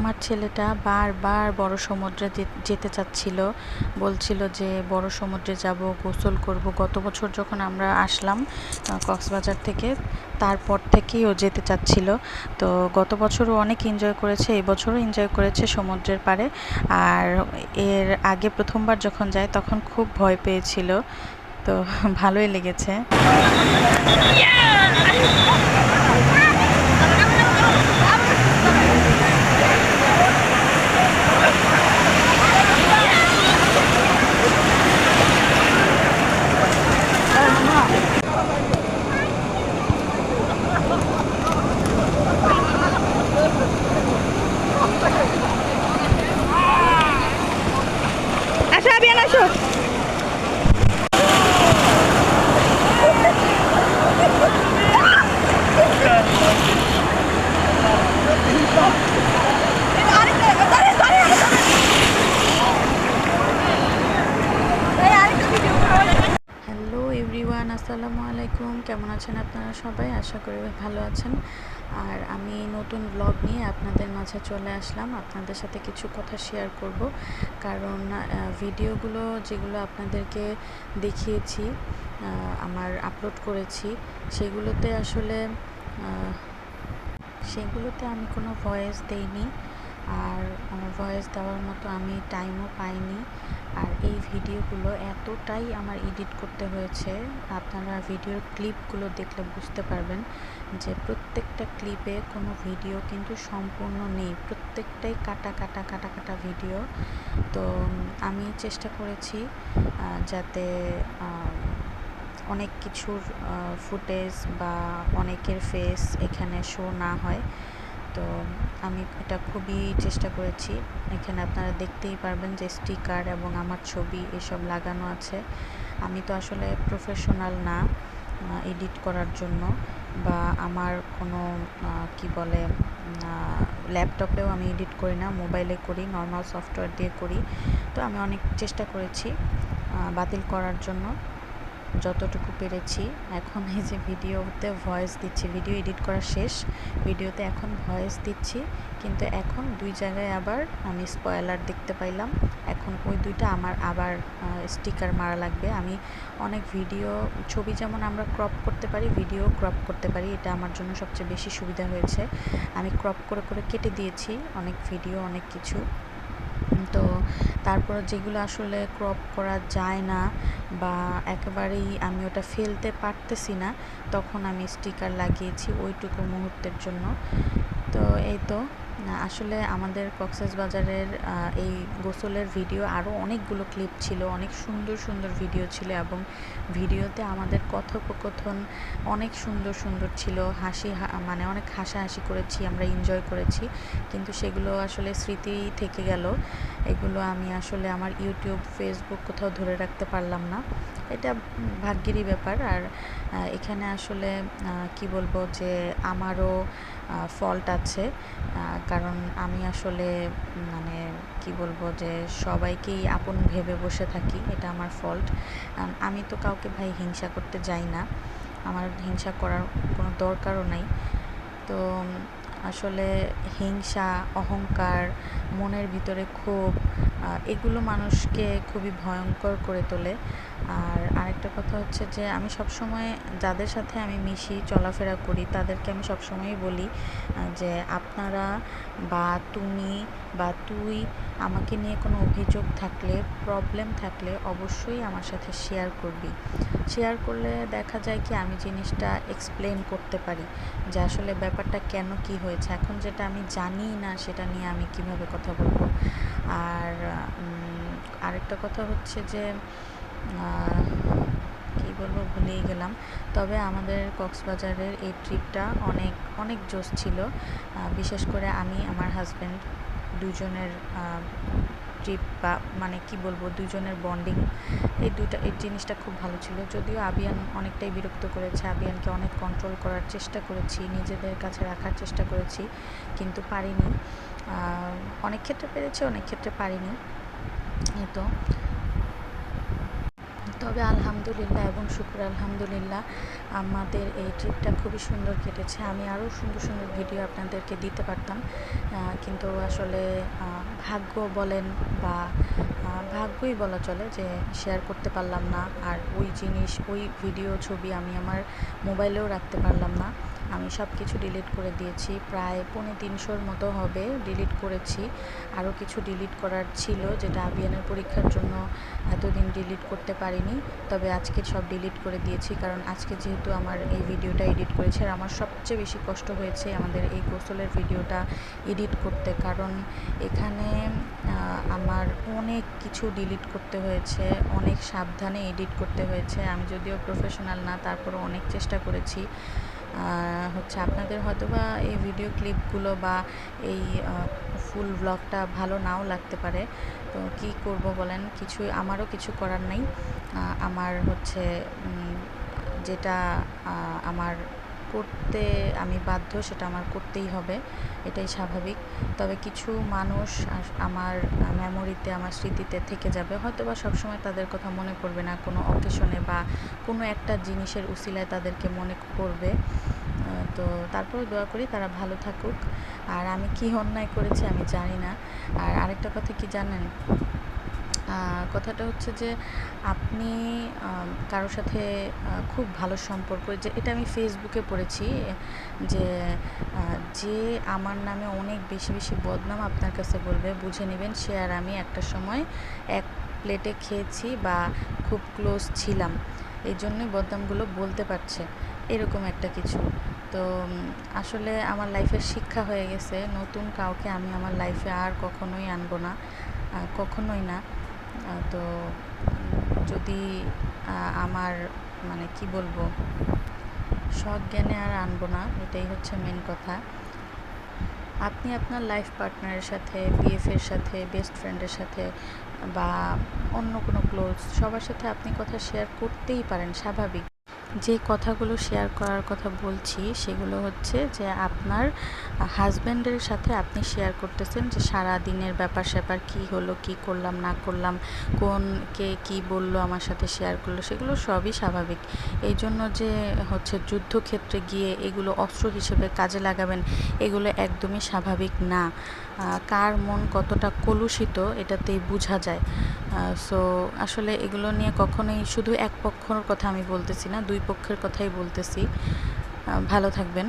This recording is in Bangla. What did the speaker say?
আমার ছেলেটা বারবার বড় সমুদ্রে যেতে চাচ্ছিল, বলছিল যে বড় সমুদ্রে যাব, গোসল করব। গত বছর যখন আমরা আসলাম কক্সবাজার থেকে, তারপর থেকেই ও যেতে চাচ্ছিল। তো গত বছরও অনেক এনজয় করেছে এই বছরও এনজয় করেছে সমুদ্রের পাড়ে। আর এর আগে প্রথমবার যখন যায়, তখন খুব ভয় পেয়েছিল। তো ভালোই লেগেছে। আসসালামু আলাইকুম। কেমন আছেন আপনারা সবাই? আশা করি ভালো আছেন। আর আমি নতুন ব্লগ নিয়ে আপনাদের মাঝে চলে আসলাম। আপনাদের সাথে কিছু কথা শেয়ার করব। কারণ ভিডিওগুলো যেগুলো আপনাদেরকে দেখিয়েছি আমার আপলোড করেছি, সেগুলোতে আসলে সেগুলোতে আমি কোনো ভয়েস দেইনি। আর ভয়েস দেওয়ার মতো আমি টাইমও পাইনি। আর এই ভিডিওগুলো এতটাই আমার এডিট করতে হয়েছে, আপনারা ভিডিওর ক্লিপগুলো দেখলে বুঝতে পারবেন যে প্রত্যেকটা ক্লিপে কোনো ভিডিও কিন্তু সম্পূর্ণ নেই, প্রত্যেকটাই কাটা কাটা কাটা কাটা ভিডিও। তো আমি চেষ্টা করেছি যাতে অনেক কিছুর ফুটেজ বা অনেকের ফেস এখানে শো না হয়। তো আমি এটা খুবই চেষ্টা করেছি। এখানে আপনারা দেখতেই পারবেন যে স্টিকার এবং আমার ছবি এসব লাগানো আছে। আমি তো আসলে প্রফেশনাল না এডিট করার জন্য বা আমার কোনো কি বলে ল্যাপটপেও আমি এডিট করি না মোবাইলে করি নর্মাল সফটওয়্যার দিয়ে করি। তো আমি অনেক চেষ্টা করেছি বাতিল করার জন্য। যতটুকু পেরেছি। এখন এই যে ভিডিওতে ভয়েস দিচ্ছি ভিডিও এডিট করা শেষ। ভিডিওতে এখন ভয়েস দিচ্ছি। কিন্তু এখন দুই জায়গায় আবার আমি স্পয়লার দেখতে পাইলাম। এখন ওই দুইটা আমার আবার স্টিকার মারা লাগবে। আমি অনেক ভিডিও ছবি যেমন আমরা ক্রপ করতে পারি ভিডিও ক্রপ করতে পারি। এটা আমার জন্য সবচেয়ে বেশি সুবিধা হয়েছে। আমি ক্রপ করে করে কেটে দিয়েছি। অনেক ভিডিও অনেক কিছু। তো তারপর যেগুলো আসলে ক্রপ করা যায় না বা একেবারেই আমি ওটা ফেলতে পারতেছি না, তখন আমি স্টিকার লাগিয়েছি ওইটুকু মুহূর্তের জন্য। তো এই তো। আসলে আমাদের কক্সেস বাজারের এই গোসলের ভিডিও আরও অনেকগুলো ক্লিপ ছিল, অনেক সুন্দর সুন্দর ভিডিও ছিল এবং ভিডিওতে আমাদের কথোপকথন অনেক সুন্দর সুন্দর ছিল, হাসি মানে অনেক হাসাহাসি করেছি, আমরা এনজয় করেছি, কিন্তু সেগুলো আসলে স্মৃতি থেকে গেল। এগুলো আমি আসলে আমার ইউটিউব ফেসবুক কোথাও ধরে রাখতে পারলাম না। এটা ভাগ্যেরই ব্যাপার আর এখানে আসলে কি বলব যে আমারও ফল্ট আছে। কারণ আমি আসলে মানে কি বলব যে সবাইকেই আপন ভেবে বসে থাকি, এটা আমার ফল্ট আমি তো কাউকে ভাই হিংসা করতে যাই না। আমার হিংসা করার কোনো দরকারও নাই। তো আসলে হিংসা, অহংকার, মনের ভিতরে ক্ষোভ এগুলো মানুষকে খুবই ভয়ঙ্কর করে তোলে। আর আরেকটা কথা হচ্ছে যে, আমি সবসময় যাদের সাথে আমি মিশি, চলাফেরা করি, তাদেরকে আমি সবসময়ই বলি যে আপনারা বা তুমি বা তুই আমাকে নিয়ে কোনো অভিযোগ থাকলে প্রবলেম থাকলে অবশ্যই আমার সাথে শেয়ার করবি। শেয়ার করলে দেখা যায় কি, আমি জিনিসটা এক্সপ্লেন করতে পারি যে আসলে ব্যাপারটা কেন কি হয়েছে। এখন যেটা আমি জানি না, সেটা নিয়ে আমি কীভাবে কথা বলব। আর উম, আরেকটা কথা হচ্ছে যে কী বলব ভুলেই গেলাম। তবে আমাদের কক্সবাজারের এই ট্রিপটা অনেক অনেক জোশ ছিল। বিশেষ করে আমি আমার হাজব্যান্ড দুজনের ট্রিপ বা মানে কি বলব দুজনের বন্ডিং এই দুটা এই জিনিসটা খুব ভালো ছিল। যদিও আবিয়ান অনেকটাই বিরক্ত করেছে, আবিয়ানকে অনেক কন্ট্রোল করার চেষ্টা করেছি, নিজেদের কাছে রাখার চেষ্টা করেছি, কিন্তু পারিনি। অনেক ক্ষেত্রে পেরেছি, অনেক ক্ষেত্রে পারিনি। এই তো। তবে আলহামদুলিল্লাহ এবং শুক্র আলহামদুলিল্লাহ, আমাদের এই ট্রিপটা খুবই সুন্দর কেটেছে। আমি আরও সুন্দর সুন্দর ভিডিও আপনাদেরকে দিতে পারতাম। কিন্তু আসলে ভাগ্য বলেন বা ভাগ্যই বলা চলে যে শেয়ার করতে পারলাম না। আর ওই জিনিস, ওই ভিডিও ছবি আমি আমার মোবাইলেও রাখতে পারলাম না। আমি সব কিছু ডিলিট করে দিয়েছি। প্রায় পৌনে তিনশোর মতো হবে ডিলিট করেছি। আরও কিছু ডিলিট করার ছিল যেটা আবিয়ানের পরীক্ষার জন্য এতদিন ডিলিট করতে পারিনি। তবে আজকে সব ডিলিট করে দিয়েছি কারণ আজকে যেহেতু আমার এই ভিডিওটা এডিট করেছে আর আমার সবচেয়ে বেশি কষ্ট হয়েছে আমাদের এই গোসলের ভিডিওটা এডিট করতে। কারণ এখানে আমার অনেক কিছু ডিলিট করতে হয়েছে, অনেক সাবধানে এডিট করতে হয়েছে। আমি যদিও প্রফেশনাল না, তারপরও অনেক চেষ্টা করেছি। হচ্ছে আপনাদের হয়তো বা এই ভিডিও ক্লিপগুলো বা এই ফুল ব্লগটা ভালো নাও লাগতে পারে। তো কি করব বলেন? কিছু আমারও কিছু করার নেই। আমার হচ্ছে যেটা আমার করতে আমি বাধ্য, সেটা আমার করতেই হবে, এটাই স্বাভাবিক। তবে কিছু মানুষ আমার মেমোরিতে আমার স্মৃতিতে থেকে যাবে। হয়তো বা সবসময় তাদের কথা মনে পড়বে না, কোনো অকেশনে বা কোনো একটা জিনিসের উসিলায় তাদেরকে মনে পড়বে তো তারপরে দোয়া করি তারা ভালো থাকুক। আর আমি কি অন্যায় করেছি আমি জানি না। আর আরেকটা কথা কি জানেন? কথাটা হচ্ছে যে আপনি কারোর সাথে খুব ভালো সম্পর্ক, যে এটা আমি ফেসবুকে পড়েছি, যে যে আমার নামে অনেক বেশি বেশি বদনাম আপনার কাছে বলবে, বুঝে নেবেন সে আর আমি একটা সময় এক প্লেটে খেয়েছি বা খুব ক্লোজ ছিলাম। এই জন্যই বদনামগুলো বলতে পারছে, এরকম একটা কিছু। তো আসলে আমার লাইফের শিক্ষা হয়ে গেছে, নতুন কাউকে আমি আমার লাইফে আর কখনোই আনব না কখনোই না। তো যদি আমার মানে কি বলব, সৎ জ্ঞানে আর আনব না, এটাই হচ্ছে মেন কথা। আপনি আপনার লাইফ পার্টনারের সাথে বিএফের সাথে বেস্ট ফ্রেন্ডের সাথে বা অন্য কোনো ক্লোজ সবার সাথে আপনি কথা শেয়ার করতেই পারেন, স্বাভাবিক। যে কথাগুলো শেয়ার করার কথা বলছি, সেগুলো হচ্ছে যে আপনার হাজব্যান্ডের সাথে আপনি শেয়ার করতেছেন যে সারা দিনের ব্যাপার স্যাপার কী হলো, কী করলাম, না করলাম, কোন কে কী বলল আমার সাথে শেয়ার করল, সেগুলো সবই স্বাভাবিক। এই জন্য যে হচ্ছে যুদ্ধক্ষেত্রে গিয়ে এগুলো অস্ত্র হিসেবে কাজে লাগাবেন, এগুলো একদমই স্বাভাবিক না। কার মন কতটা কলুষিত এটাতেই বোঝা যায়। সো আসলে এগুলো নিয়ে কখনোই শুধু এক পক্ষর কথা আমি বলতেছি না, দুই পক্ষের কথাই বলতেছি। ভালো থাকবেন।